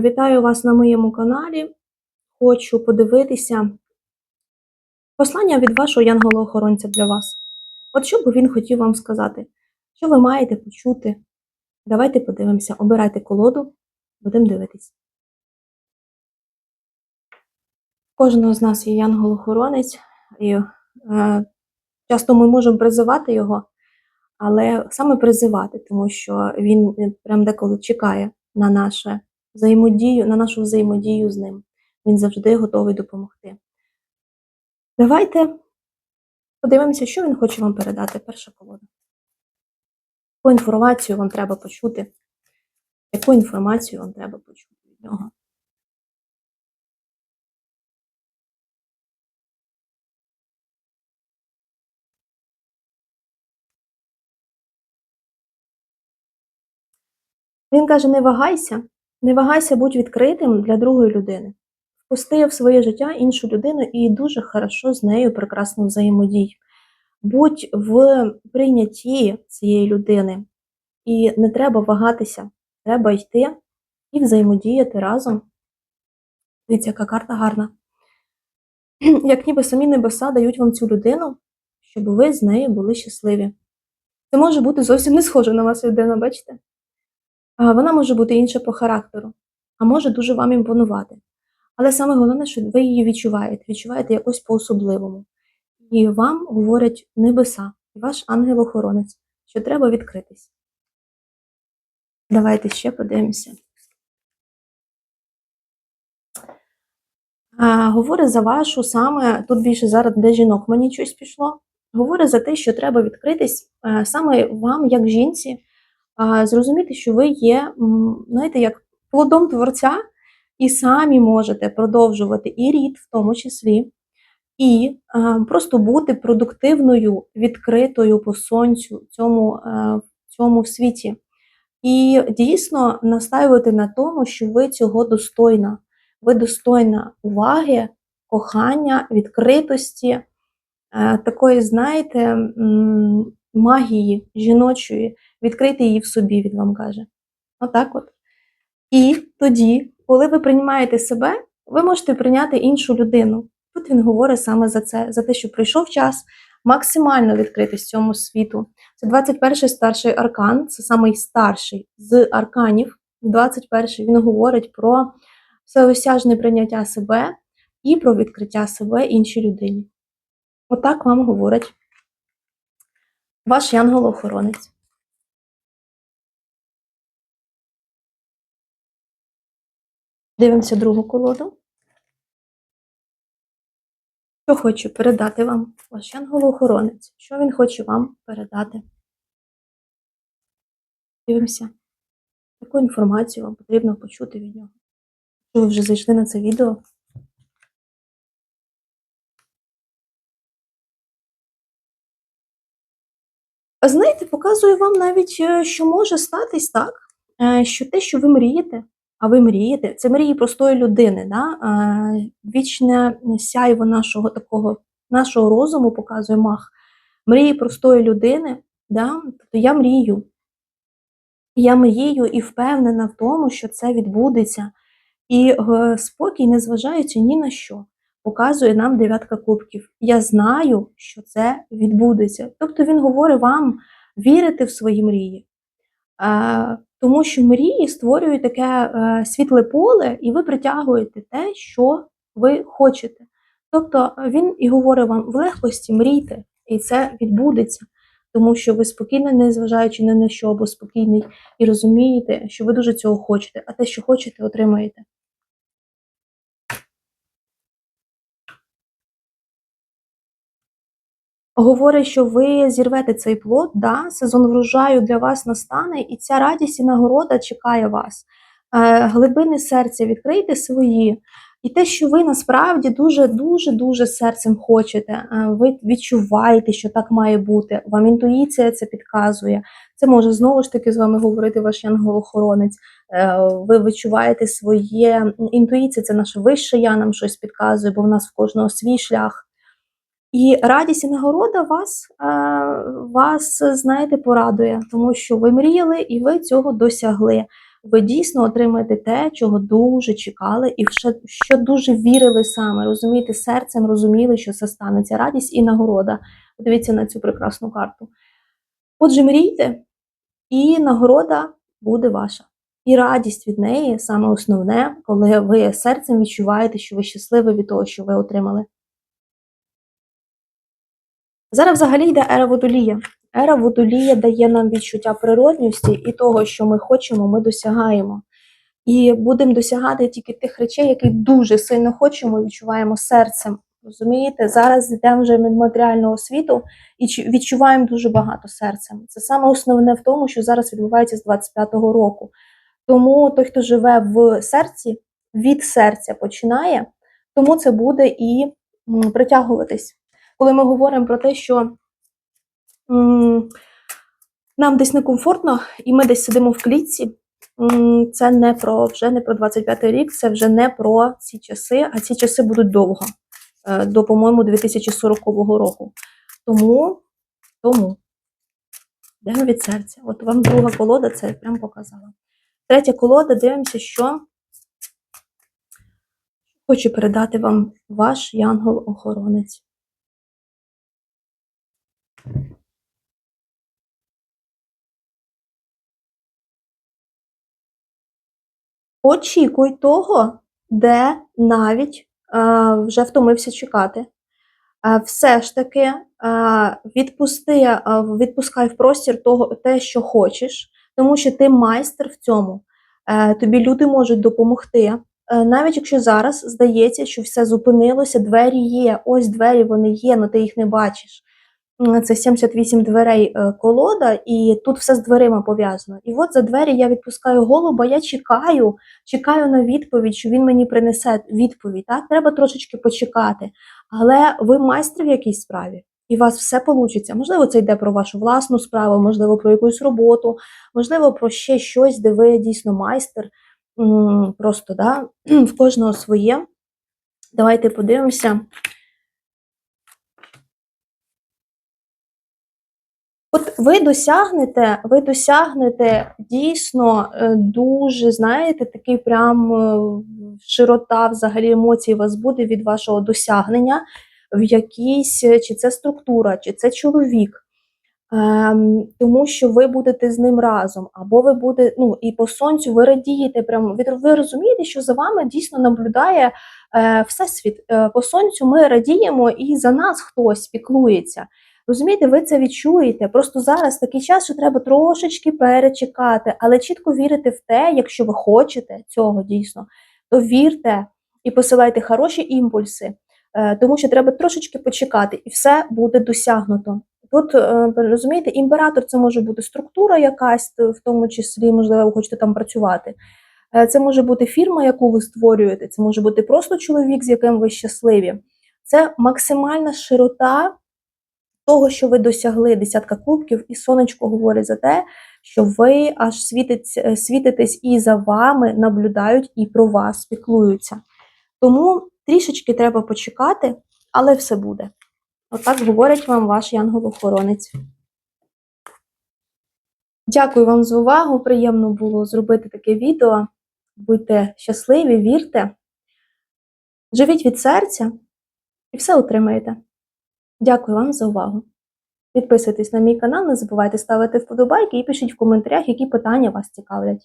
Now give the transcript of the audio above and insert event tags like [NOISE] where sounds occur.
Вітаю вас на моєму каналі. Хочу подивитися послання від вашого янгола-охоронця для вас. От що би він хотів вам сказати? Що ви маєте почути? Давайте подивимося. Обирайте колоду, будемо дивитись. Кожного з нас є янгол-охоронець, і е, часто ми можемо призивати його, але саме призивати, тому що він е, прям деколи чекає на наше взаємодію, на нашу взаємодію з ним. Він завжди готовий допомогти. Давайте подивимося, що він хоче вам передати. Перша колода. Яку інформацію вам треба почути? Яку інформацію вам треба почути від нього? Він каже: не вагайся, не вагайся будь відкритим для другої людини. Впусти в своє життя іншу людину і дуже хорошо з нею прекрасно взаємодій. Будь в прийнятті цієї людини, і не треба вагатися, треба йти і взаємодіяти разом. Дивіться, яка карта гарна. [CLEARS THROAT] Як ніби самі небеса дають вам цю людину, щоб ви з нею були щасливі. Це може бути зовсім не схожа на вас людина, бачите? Вона може бути інша по характеру, а може дуже вам імпонувати. Але саме головне, що ви її відчуваєте, відчуваєте якось по-особливому. І вам говорять небеса, ваш ангел-охоронець, що треба відкритись. Давайте ще подивимося. Говорить за вашу саме, тут більше зараз для жінок мені щось пішло. Говорить за те, що треба відкритись а, саме вам, як жінці, зрозуміти, що ви є, знаєте, як плодом творця, і самі можете продовжувати і рід, в тому числі, і просто бути продуктивною, відкритою по сонцю цьому, в цьому світі. І дійсно настаювати на тому, що ви цього достойна. Ви достойна уваги, кохання, відкритості, такої, знаєте, магії жіночої, відкрити її в собі, він вам каже. Отак от. І тоді, коли ви приймаєте себе, ви можете прийняти іншу людину. Тут він говорить саме за це, за те, що прийшов час максимально відкритись цьому світу. Це 21-й старший аркан, це самий старший з арканів. 21-й він говорить про всеосяжне прийняття себе і про відкриття себе іншій людині. Отак вам говорить ваш янгол-охоронець. Дивимося другу колоду. Що хочу передати вам ваш янгол-охоронець? Що він хоче вам передати? Дивимося, яку інформацію вам потрібно почути від нього. Якщо ви вже зайшли на це відео. Знаєте, показую вам навіть, е, що може статись так, е, що те, що ви мрієте, а ви мрієте, це мрії простої людини. Да? Вічне сяйво нашого такого, нашого розуму показує мах. Мрії простої людини, да? тобто я мрію. Я мрію і впевнена в тому, що це відбудеться. І е, спокій, незважаючи ні на що, показує нам дев'ятка кубків. Я знаю, що це відбудеться. Тобто він говорить вам вірити в свої мрії. Е, тому що мрії створюють таке е, світле поле, і ви притягуєте те, що ви хочете. Тобто він і говорить вам в легкості мрійте, і це відбудеться, тому що ви спокійно, не зважаючи ні на що, або спокійний, і розумієте, що ви дуже цього хочете, а те, що хочете, отримаєте. Говорить, що ви зірвете цей плод, да, сезон врожаю для вас настане, і ця радість і нагорода чекає вас. Е, глибини серця відкрийте свої, і те, що ви насправді дуже-дуже дуже серцем хочете, е, ви відчуваєте, що так має бути. Вам інтуїція це підказує. Це може знову ж таки з вами говорити ваш янгол-охоронець. Е, ви відчуваєте своє інтуїція, це наше вище я нам щось підказує, бо в нас в кожного свій шлях. І радість і нагорода вас, е, вас, знаєте, порадує, тому що ви мріяли і ви цього досягли. ви дійсно отримаєте те, чого дуже чекали, і що, що дуже вірили саме. Розумієте, серцем розуміли, що це станеться радість і нагорода. Подивіться на цю прекрасну карту. Отже, мрійте, і нагорода буде ваша. І радість від неї саме основне, коли ви серцем відчуваєте, що ви щасливі від того, що ви отримали. Зараз взагалі йде ера водолія. Ера водолія дає нам відчуття природності і того, що ми хочемо, ми досягаємо. І будемо досягати тільки тих речей, які дуже сильно хочемо відчуваємо серцем. Розумієте, зараз йдемо вже від матеріального світу і відчуваємо дуже багато серцем. Це саме основне в тому, що зараз відбувається з 25-го року. Тому той, хто живе в серці, від серця починає, тому це буде і притягуватись. Коли ми говоримо про те, що нам десь некомфортно, і ми десь сидимо в клітці, це не про вже не про 25-й рік, це вже не про ці часи, а ці часи будуть довго, е, до, по-моєму, 2040 року. Тому, тому йдемо від серця. От вам друга колода це прям показала. Третя колода, дивимося, що хочу передати вам ваш янгол-охоронець. Очікуй того, де навіть е, вже втомився чекати. Е, все ж таки е, відпусти, е, відпускай в простір того, те, що хочеш, тому що ти майстер в цьому. Е, тобі люди можуть допомогти. Е, навіть якщо зараз здається, що все зупинилося, двері є, ось двері вони є, але ти їх не бачиш. Це 78 дверей е, колода, і тут все з дверима пов'язано. І от за двері я відпускаю голуба, я чекаю, чекаю на відповідь, що він мені принесе відповідь. Так, треба трошечки почекати. Але ви майстер в якійсь справі, і у вас все вийде. Можливо, це йде про вашу власну справу, можливо, про якусь роботу, можливо, про ще щось, де ви дійсно майстер. Просто да, [CLEARS THROAT] в кожного своє. Давайте подивимося. Ви досягнете, ви досягнете дійсно е, дуже, знаєте, такий прям е, широта взагалі емоцій у вас буде від вашого досягнення в якійсь, е, чи це структура, чи це чоловік. Ем, тому що ви будете з ним разом, або ви будете, ну і по сонцю ви радієте, прямо ви, ви розумієте, що за вами дійсно наблюдає е, всесвіт. Е, по сонцю ми радіємо, і за нас хтось піклується. Розумієте, ви це відчуєте. Просто зараз такий час, що треба трошечки перечекати, але чітко вірити в те, якщо ви хочете цього дійсно, то вірте і посилайте хороші імпульси, е, тому що треба трошечки почекати, і все буде досягнуто. Тут е, розумієте, імператор це може бути структура якась, в тому числі, можливо, ви хочете там працювати. Е, Це може бути фірма, яку ви створюєте, це може бути просто чоловік, з яким ви щасливі. Це максимальна широта того, що ви досягли десятка кубків, і сонечко говорить за те, що ви аж світить, е, світитесь і за вами наблюдають, і про вас піклуються. Тому трішечки треба почекати, але все буде. Отак говорить вам ваш янгол-охоронець. Дякую вам за увагу. Приємно було зробити таке відео. Будьте щасливі, вірте, живіть від серця і все отримаєте. Дякую вам за увагу. Підписуйтесь на мій канал, не забувайте ставити вподобайки і пишіть в коментарях, які питання вас цікавлять.